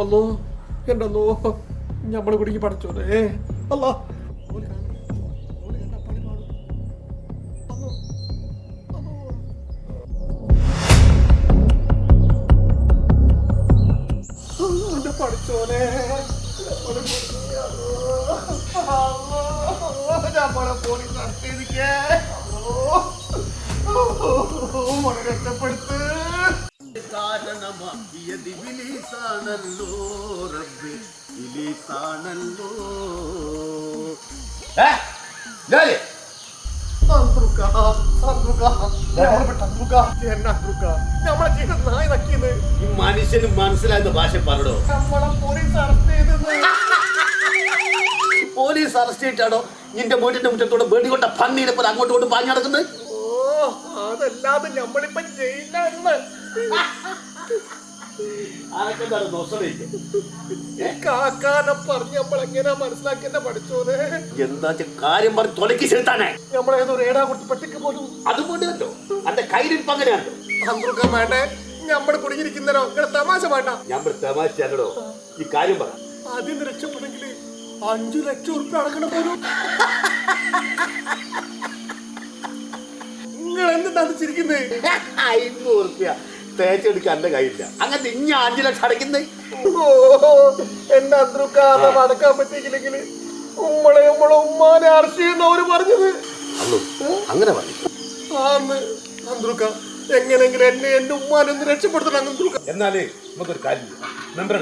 അല്ലോ എന്റെ അല്ലോ ഞമ്മളെ കുടുങ്ങി പഠിച്ചോലേ അല്ലാ. പഠിച്ചോനെ. അല്ലോ. മോനെ കാരണമാക്കിയത് ഇലീസാണല്ലോ റബ്ബ് ഇലീസാണല്ലോ മനുഷ്യന് മനസ്സിലാകുന്ന ഭാഷ പറഞ്ഞോ പോലീസ് അറസ്റ്റ് ചെയ്തിട്ടാണോ നിന്റെ വീട്ടിന്റെ മുറ്റത്തോടെ വെടികൊണ്ട പന്നീനെ പോലെ അങ്ങോട്ടും ഇങ്ങോട്ടും പാഞ്ഞു നടക്കുന്നത്? ഓ അതല്ലാതെ നമ്മളിപ്പോ ജയിലിലാണ് ആരൊക്കെ എന്താണ് ദോഷമില്ല കാക്കാനെ പറഞ്ഞ് നമ്മളെങ്ങനെയാ മനസ്സിലാക്കിയെന്നെ പഠിച്ചോനെ? എന്താ വെച്ചാ കാര്യം പറഞ്ഞ് തൊലക്കി ചെലുത്താനേ? നമ്മളേതോ റേഡാ കൊടുത്ത് പെട്ടിക്ക് പോലും അതുകൊണ്ടല്ലോ അന്റെ കയ്യിലിരിപ്പ് അങ്ങനെയാണല്ലോ അന്ത്രുക്ക വേണ്ടേ നമ്മൾ കുടുങ്ങിയിരിക്കുന്നോ ഇങ്ങനെ തമാശ വേണ്ട ഞാൻ തമാശയാണല്ലോ. ഈ കാര്യം പറ. ആദ്യം രക്ഷപ്പെടുമെങ്കിൽ അഞ്ചു ലക്ഷം ഉറുപ്പ് അടക്കണം പോലും. നിങ്ങൾ എന്താണ് ചിരിക്കുന്നത് അയ്യൂറ് റുപ്യ തേച്ചെടുക്കാൻ എന്റെ കയ്യില്ല. അങ്ങനത്തെ ഇഞ്ഞ അഞ്ചു ലക്ഷം അടയ്ക്കുന്നേ ഓ, എന്റെ അന്ത്രുക്കാത മടക്കാൻ പറ്റിയില്ലെങ്കിൽ ഉമ്മളെ ഉമ്മളെ ഉമ്മാനെ അറസ്റ്റ് ചെയ്യുന്നവര് പറഞ്ഞത്. അങ്ങനെ പറഞ്ഞു ആന്ന് അന്തൃക്ക എങ്ങനെങ്കിലും എന്നെ എന്റെ ഉമ്മാനെ ഒന്ന് രക്ഷപ്പെടുത്തണം അന്തൃക്ക എന്നാലേ നമുക്കൊരു കാര്യം മെമ്പർ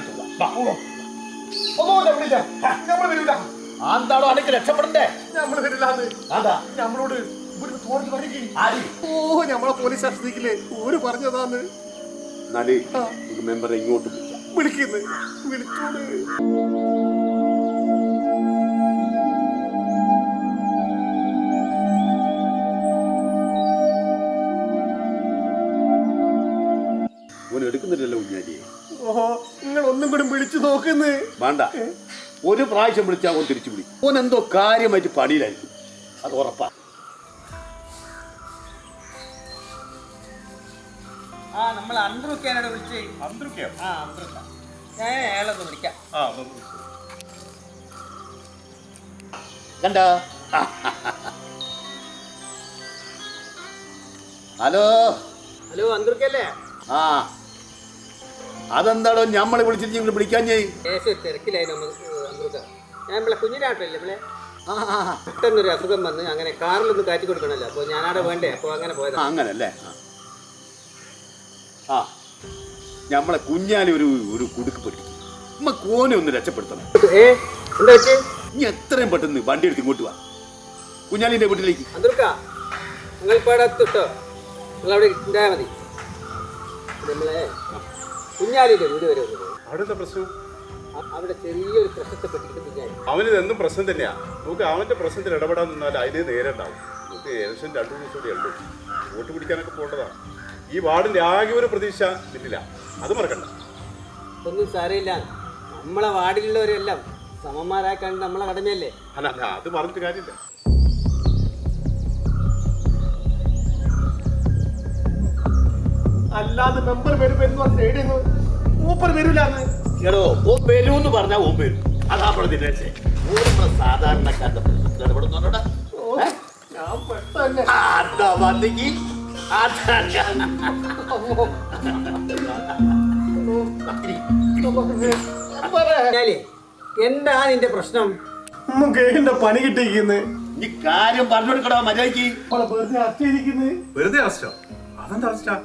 നമ്മൾ വരില്ല അനക്ക് രക്ഷപ്പെടണ്ടേ? നമ്മൾ വരില്ലാന്ന് നമ്മളോട് ഇവിടുന്ന് തോന്നി പറയുകയും ആര്? ഓ നമ്മളെ പോലീസ് അറസ്റ്റിക്കില്ലേ ഓര് പറഞ്ഞതാന്ന്. എന്നാലേ നമുക്ക് മെമ്പറെ ഇങ്ങോട്ട് വിളിക്കുന്നത് വിളിച്ചോട് എടുക്കുന്നില്ലല്ലോ കുഞ്ഞാലിയെ ഓഹോ നിങ്ങൾ ഒന്നും കൂടി വിളിച്ചു നോക്കുന്നു. വേണ്ട. ഒരു പ്രാവശ്യം വിളിച്ചാൽ ഓൻ തിരിച്ചു വിളിക്കും. ഓൻ എന്തോ കാര്യമായിട്ട് പണിയിലായിരിക്കും. അത് ഉറപ്പാ. ആ നമ്മൾ വിളിച്ചേ. അന്തരൊക്കെയോ ആ അന്തരക്ക ഞാൻ അയാളൊന്ന് വിളിക്കാം. ആ. കണ്ട ഹലോ? ഹലോ അന്തരക്കല്ലേ? ആ. അതെന്താണോ ഞമ്മളെ വിളിച്ചിട്ട് നിങ്ങൾ വിളിക്കാൻ ചെയ് കേസ് തിരക്കിലായി നമ്മൾ അന്തരക്ക. ഞാൻ നമ്മളെ കുഞ്ഞിനാട്ടല്ലേ നമ്മളെ. പെട്ടെന്നൊരു അസുഖം വന്ന് അങ്ങനെ കാറിലൊന്ന് കാറ്റി കൊടുക്കണല്ലോ. അപ്പോൾ ഞാനവിടെ വേണ്ടേ? അപ്പോൾ അങ്ങനെ പോയതാ. അങ്ങനല്ലേ? ആ. ആ. ഞമ്മളെ കുഞ്ഞാലി ഒരു ഒരു കുടുക്ക് പിടിക്കും നമ്മ കോനെ ഒന്ന് രക്ഷപ്പെടുത്തണം. ഏ? എന്താ വെച്ച് ഇനി എത്രയും പെട്ടെന്ന് വണ്ടി എടുത്ത് ഇങ്ങോട്ട് വാ. കുഞ്ഞാലിന്റെ വീട്ടിലേക്ക്. നിങ്ങൾ ഇപ്പോൾ അവിടെ എത്തിട്ടോ നിങ്ങളവിടെ ഉണ്ടായാൽ മതി. നമ്മളെ കുഞ്ഞാലിന്റെ വീട് വരെ ഒന്ന് പോയി അവിടെ പ്രശ്നം അവിടെ ചെറിയൊരു പ്രശ്നത്തെ പറ്റിയിട്ട് അവന് എന്നും പ്രശ്നം തന്നെയാ. നമുക്ക് അവന്റെ പ്രശ്നത്തിൽ ഇടപെടാൻ നിന്നാൽ അതിന് നേരെ ഉണ്ടാവും. നമുക്ക് ഏകദേശം രണ്ടു ദിവസം കൂടി ഉള്ളൂ. വോട്ട് പിടിക്കാനൊക്കെ പോകേണ്ടതാണ്. ഈ വാർഡിന്റെ ആകെ ഒരു പ്രതീക്ഷ ഇല്ല അത് മറക്കണ്ട. ഒന്നും സാരമില്ല. നമ്മളെ വാർഡിലുള്ളവരെല്ലാം സമന്മാരായി കണ്ട് നമ്മളെ കടമയല്ലേ? അല്ല അല്ല അത് പറഞ്ഞിട്ട് കാര്യമില്ല. അല്ലാതെ മെമ്പർ വരും എന്ന് പറഞ്ഞ സൈഡിൽ മൂപ്പർ വരില്ലാന്ന് എടോ ഓ വരൂന്ന് പറഞ്ഞാ ഓ വരും. അതാ നമ്മുടെ ദിനേശേ ഓരോ സാധാരണക്കാരുടെ പ്രശ്നത്തിൽ ഇടപെടുന്നുണ്ടോടാ ഓ, ഞാൻ പെട്ടെന്ന് അതാ കുഞ്ഞാലി എന്താ നിന്റെ പ്രശ്നം? നമുക്ക് എന്റെ പണി കിട്ടിയിരിക്കുന്നത് നീ കാര്യം പറഞ്ഞു കൊടുക്കടാ മര്യാദയ്ക്ക് വെറുതെ അറസ്റ്റ് ചെയ്തിരിക്കുന്നത് വെറുതെ അറസ്റ്റോ? അതെന്താ അറസ്റ്റാ?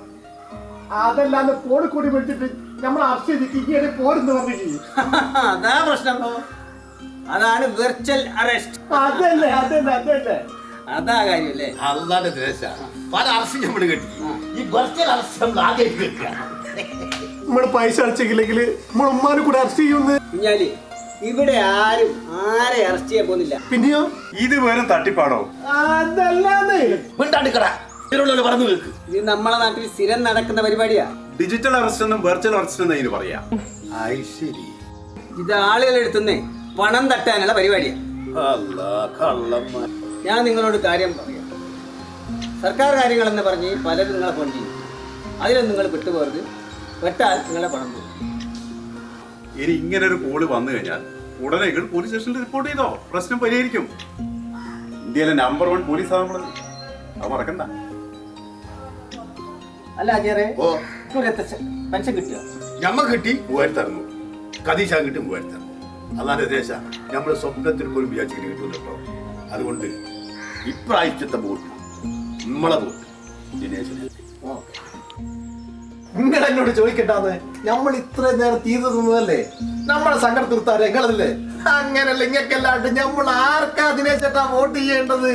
അതല്ലാതെ കോടി കൂടി വിളിച്ചിട്ട് നമ്മൾ അറസ്റ്റ് ചെയ്തിട്ട് പോരെന്ന് പറഞ്ഞിട്ട്. അതാ പ്രശ്നം. അതാണ് വെർച്വൽ അറസ്റ്റ് അതല്ലേ അതല്ലേ അതല്ലേ. അതാ കാര്യല്ലേ? അല്ലാതെ ദേശ. പല അറസ്റ്റ് നമ്മൾ കേട്ടി ഈ വെർച്വൽ അറസ്റ്റ് നമ്മൾ ആദ്യം കേൾക്കുക. നമ്മൾ പൈസ അടച്ചില്ലെങ്കിൽ നമ്മൾ ഉമ്മാനെ കൂടെ അറസ്റ്റ് ചെയ്യുമെന്ന്. കുഞ്ഞാലി ഇവിടെ ആരും ആരെ അറസ്റ്റ് ചെയ്യാൻ പോകുന്നില്ല. പിന്നെയോ? ഇത് വെറും തട്ടിപ്പാണോ? അതല്ലാതെ മിണ്ടാണ്ടിക്കടാ. ഇതിലുള്ള പറഞ്ഞു കേൾക്ക് ഇത് നമ്മളെ നാട്ടിൽ സ്ഥിരം നടക്കുന്ന പരിപാടിയാ. ഡിജിറ്റൽ അറസ്റ്റ് എന്നും വെർച്വൽ അറസ്റ്റ് എന്നും ഇതിന് പറയാ. ആയി ശരി. ഇത് ആളുകൾ എടുത്തുന്നേ പണം തട്ടാനുള്ള പരിപാടിയാ. അല്ലാ കള്ളന്മാർ ഞാൻ നിങ്ങളോട് കാര്യം പറയാം. സർക്കാർ കാര്യങ്ങളെന്ന് പറഞ്ഞ് പലരും നിങ്ങളെ ഫോൺ ചെയ്യും. അതിലൊന്നും നിങ്ങൾ വിട്ടുപോകരുത്. വെട്ടാൽ നിങ്ങളെ പണം പോകും. ഇനി ഇങ്ങനെ ഒരു കോൾ വന്നു കഴിഞ്ഞാൽ ഉടനെ നിങ്ങൾ പോലീസ് സ്റ്റേഷനിൽ റിപ്പോർട്ട് ചെയ്തോ? പ്രശ്നം പരിഹരിക്കും. ഇന്ത്യയിലെ നമ്പർ വൺ പോലീസ് ആകുമ്പോൾ അത് മറക്കണ്ട. അല്ല അജയറെ ഓ. പെൻഷൻ കിട്ടിയോ? ഞമ്മ കിട്ടി മൂവായിരത്തി അറുന്നൂറ് കതീശ കിട്ടി മൂവായിരത്തി അറുന്നൂറ് അതാണ് ദേശ നമ്മൾ സ്വപ്നത്തിൽ പോലും വിചാരിച്ചിട്ട് കിട്ടുന്നുണ്ടോ അതുകൊണ്ട് ഇപ്രാവശ്യത്തെ ബോട്ട്. നമ്മളെ വോട്ട് ദിനേശന്. നിങ്ങൾ എന്നോട് ചോദിക്കട്ടാന്ന് നമ്മൾ ഇത്രയും നേരം തീർന്നു തിന്നതല്ലേ നമ്മളെ സങ്കടം തീർത്താരെ നിങ്ങളല്ലേ? അങ്ങനല്ല ഇങ്ങക്കല്ലാണ്ട് നമ്മൾ ആർക്കാ ദിനേശേട്ടാ വോട്ട് ചെയ്യേണ്ടത്?